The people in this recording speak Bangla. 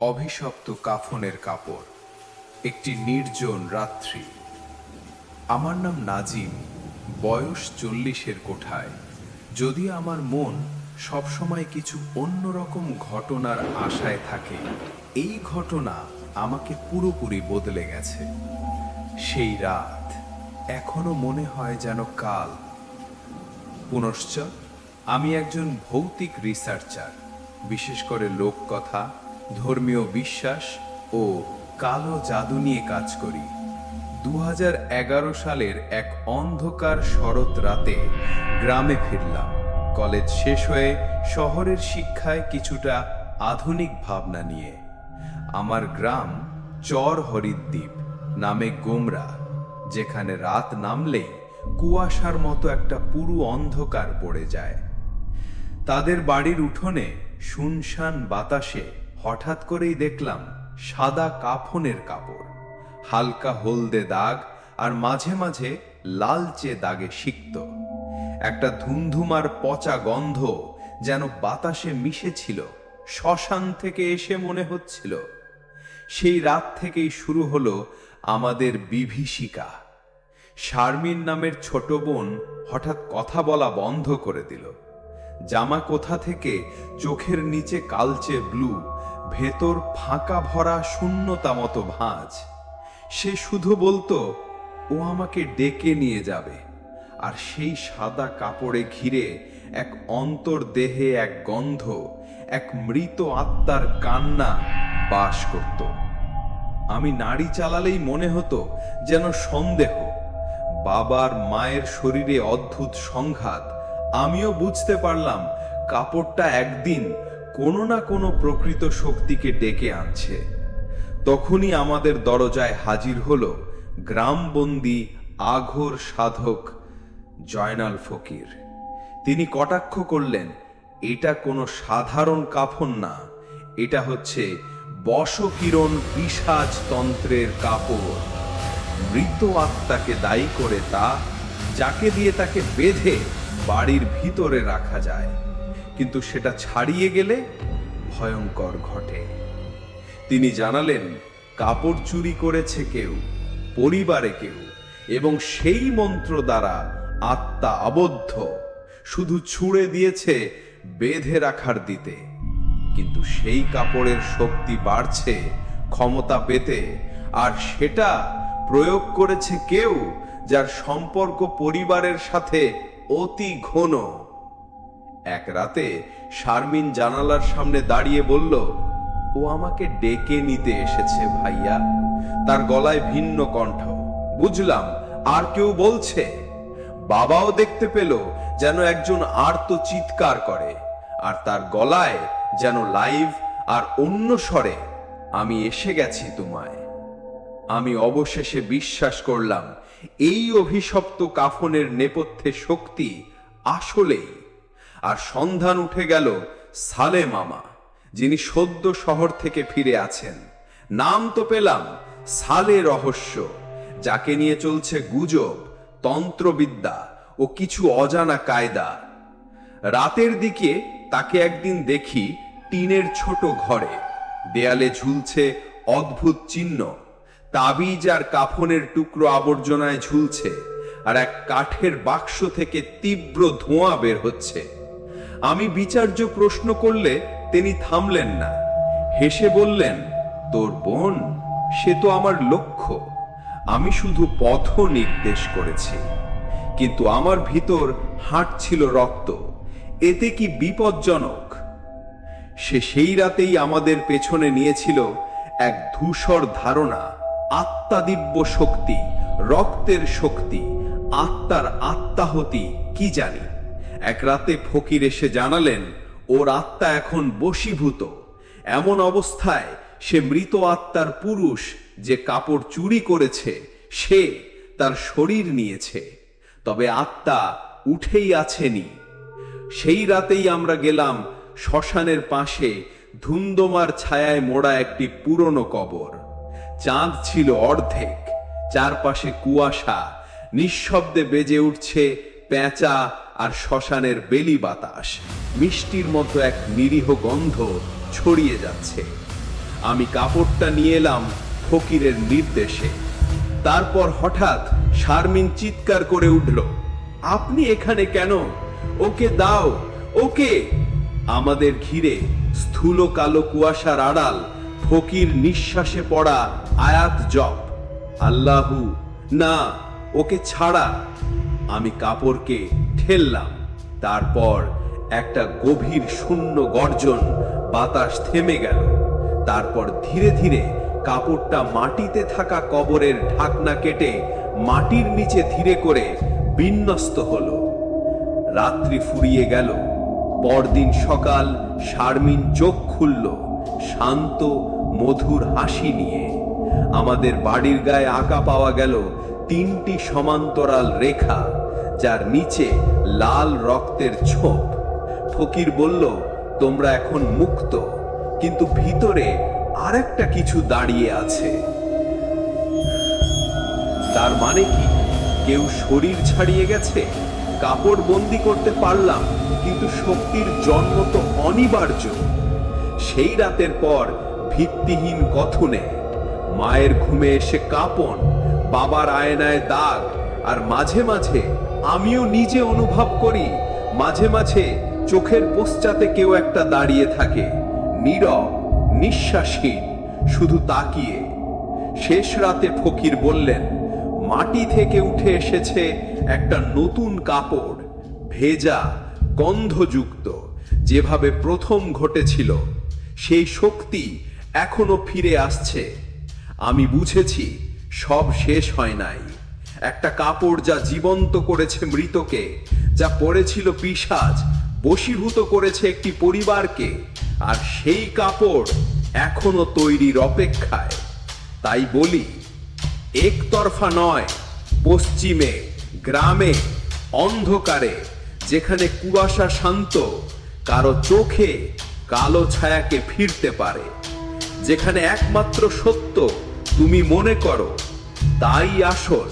অভিশপ্ত কাফনের কাপড়, একটি নির্জন রাত্রি। আমার নাম নাজিম, বয়স চল্লিশের কোঠায়। যদি আমার মন সবসময় কিছু অন্যরকম ঘটনার আশায় থাকে, এই ঘটনা আমাকে পুরোপুরি বদলে গেছে। সেই রাত এখনও মনে হয় যেন কাল। পুনশ্চ, আমি একজন ভৌতিক রিসার্চার, বিশেষ করে লোককথা ধর্মীয় বিশ্বাস ও কালো জাদু নিয়ে কাজ করি। দু হাজার এগারো সালের এক অন্ধকার শরৎ রাতে গ্রামে ফিরলাম। কলেজ শেষ হয়ে শহরের শিক্ষায় কিছুটা আধুনিক ভাবনা নিয়ে। আমার গ্রাম চর হরিদ্বীপ নামে গোমরা, যেখানে রাত নামলেই কুয়াশার মতো একটা পুরু অন্ধকার পড়ে যায়। তাদের বাড়ির উঠোনে শুনশান বাতাসে হঠাৎ করেই দেখলাম সাদা কাফনের কাপড়, হালকা হলদে দাগ আর মাঝে মাঝে লালচে দাগে সিক্ত। একটা ধুমধুমার পচা গন্ধ যেন বাতাসে মিশেছিল, শ্মশান থেকে এসে মনে হচ্ছিল। সেই রাত থেকেই শুরু হলো আমাদের বিভীষিকা। শারমিন নামের ছোট বোন হঠাৎ কথা বলা বন্ধ করে দিল। জামা কোথা থেকে? চোখের নিচে কালচে ব্লু। ভেতর ফাঁকা ভরা শূন্যতা মতো ভাঁজ। সে শুধু বলতো, ও আমাকে ডেকে নিয়ে যাবে। আর সেই সাদা কাপড়ে ঘিরে এক অন্তর দেহে এক গন্ধ, এক মৃত আত্মার কান্না বাস করত। আমি নাড়ি চালালেই মনে হতো যেন সন্দেহ। বাবার মায়ের শরীরে অদ্ভুত সংঘাত। আমিও বুঝতে পারলাম, কাপড়টা একদিন কোনো না কোনো প্রকৃত শক্তিকে ডেকে আনছে। তখনই আমাদের দরজায় হাজির হল গ্রামবন্দি আঘোর সাধক জয়নাল ফকির। তিনি কটাক্ষ করলেন, এটা কোনো সাধারণ কাফন না, এটা হচ্ছে বশকিরণ পিসাজ তন্ত্রের কাপড়। মৃত আত্মাকে দায়ী করে তা, যাকে দিয়ে তাকে বেঁধে বাড়ির ভিতরে রাখা যায়। কিন্তু সেটা ছাড়িয়ে গেলে ভয়ঙ্কর ঘটে। তিনি জানালেন, কাপড় চুরি করেছে কেউ, পরিবারে কেউ, এবং সেই মন্ত্র দ্বারা আত্মা আবদ্ধ। শুধু ছুঁড়ে দিয়েছে বেঁধে রাখার দিতে। কিন্তু সেই কাপড়ের শক্তি বাড়ছে, ক্ষমতা পেতে, আর সেটা প্রয়োগ করেছে কেউ যার সম্পর্ক পরিবারের সাথে অতি ঘন। এক রাতে শারমিন জানালার সামনে দাঁড়িয়ে বলল, ও আমাকে ডেকে নিতে এসেছে ভাইয়া। তার গলায় ভিন্ন কণ্ঠ। বুঝলাম, আর কেউ বলছে। বাবাও দেখতে পেল যেন একজন আর্ত চিৎকার করে, আর তার গলায় যেন লাইভ আর অন্য স্বরে, আমি এসে গেছি তোমায়। আমি অবশেষে বিশ্বাস করলাম, এই অভিশপ্ত কাফনের নেপথ্যে শক্তি আসলেই আর সন্ধান উঠে গেল সালে মামা, যিনি সদ্য শহর থেকে ফিরে আছেন। নাম তো পেলাম সালে রহস্য, যাকে নিয়ে চলছে গুজব, তন্ত্রবিদ্যা ও কিছু অজানা কায়দা। রাতের দিকে তাকে একদিন দেখি টিনের ছোট ঘরে, দেয়ালে ঝুলছে অদ্ভুত চিহ্ন, তাবিজ আর কাফনের টুকরো আবর্জনায় ঝুলছে, আর এক কাঠের বাক্স থেকে তীব্র ধোঁয়া বের হচ্ছে। আমি বিচার্য প্রশ্ন করলে তিনি থামলেন না। হেসে বললেন, তোর বোন? সে তো আমার লক্ষ্য। আমি শুধু পথ নির্দেশ করেছি। কিন্তু আমার ভিতর হাঁটছিল রক্ত। এতে কি বিপজ্জনক? সে সেই রাতেই আমাদের পেছনে নিয়েছিল এক ধূসর ধারণা, আত্মাদিব্য শক্তি, রক্তের শক্তি, আত্মার আত্মাহতি, কি জানি। এক রাতে ফকির এসে জানালেন, ওর আত্মা এখন বশীভূত। এমন অবস্থায় সে মৃত আত্মার পুরুষ যে কাপড় চুরি করেছে, সে তার শরীর নিয়েছে। তবে আত্মা উঠেই আছেনি। সেই রাতেই আমরা গেলাম শ্মশানের পাশে ধুন্দমার ছায়ায় মোড়া একটি পুরনো কবর। চাঁদ ছিল অর্ধেক, চারপাশে কুয়াশা, নিঃশব্দে বেজে উঠছে পেঁচা আর শ্মশানের বেলি বাতাস, মিষ্টির মতো এক নিরীহ গন্ধ ছড়িয়ে যাচ্ছে। আমি কাপড়টা নিয়ে এলাম ফকিরের নির্দেশে। তারপর হঠাৎ শারমিন চিৎকার করে উঠল, আপনি এখানে কেন? ওকে দাও, ওকে! আমাদের ঘিরে স্থূল কালো কুয়াশার আড়াল ফকির নিঃশ্বাসে পড়া আয়াত জপ, আল্লাহু, না, ওকে ছাড়া। আমি কাপড়কে ঠেললাম তারপর একটা গভীর শূন্য গর্জন বাতাস থেমে গেল। তারপর ধীরে ধীরে কাপড়টা মাটিতে থাকা কবরের ঢাকনা কেটে মাটির নিচে ধীরে করে বিন্যস্ত হল। রাত্রি ফুরিয়ে গেল। পরদিন সকাল শারমিন চোখ খুলল, শান্ত, মধুর হাসি নিয়ে। আমাদের বাড়ির গায়ে আঁকা পাওয়া গেল তিনটি সমান্তরাল রেখা, যার নিচে লাল রক্তের ছোপ। ফকির বলল, তোমরা এখন মুক্ত, কিন্তু ভিতরে আরেকটা কিছু দাঁড়িয়ে আছে। তার মানে কি? কেউ শরীর ছাড়িয়ে গেছে? কাপড় বন্দি করতে পারলাম, কিন্তু শক্তির জন্ম তো অনিবার্য। সেই রাতের পর ভিত্তিহীন কথনে মায়ের ঘুমে এসে কাঁপন, বাবার আয়নায় দাগ, আর মাঝে মাঝে আমিও নিজে অনুভব করি, মাঝে মাঝে চোখের পশ্চাতে কেউ একটা দাঁড়িয়ে থাকে, নীরব, নিঃশ্বাসহীন, শুধু তাকিয়ে। শেষ রাতে ফকির বললেন, মাটি থেকে উঠে এসেছে একটা নতুন কাপড়, ভেজা, গন্ধযুক্ত, যেভাবে প্রথম ঘটেছিল। সেই শক্তি এখনও ফিরে আসছে। আমি বুঝেছি সব শেষ হয় নাই। একটা কাপড় যা জীবন্ত করেছে মৃতকে, যা পড়েছিল পিসাজ বশীভূত করেছে একটি পরিবারকে, আর সেই কাপড় এখনও তৈরির অপেক্ষায়। তাই বলি, একতরফা নয়, পশ্চিমে, গ্রামে, অন্ধকারে, যেখানে কুয়াশা শান্ত, কারও চোখে কালো ছায়াকে ফিরতে পারে। যেখানে একমাত্র সত্য তুমি মনে করো, তাই আসল।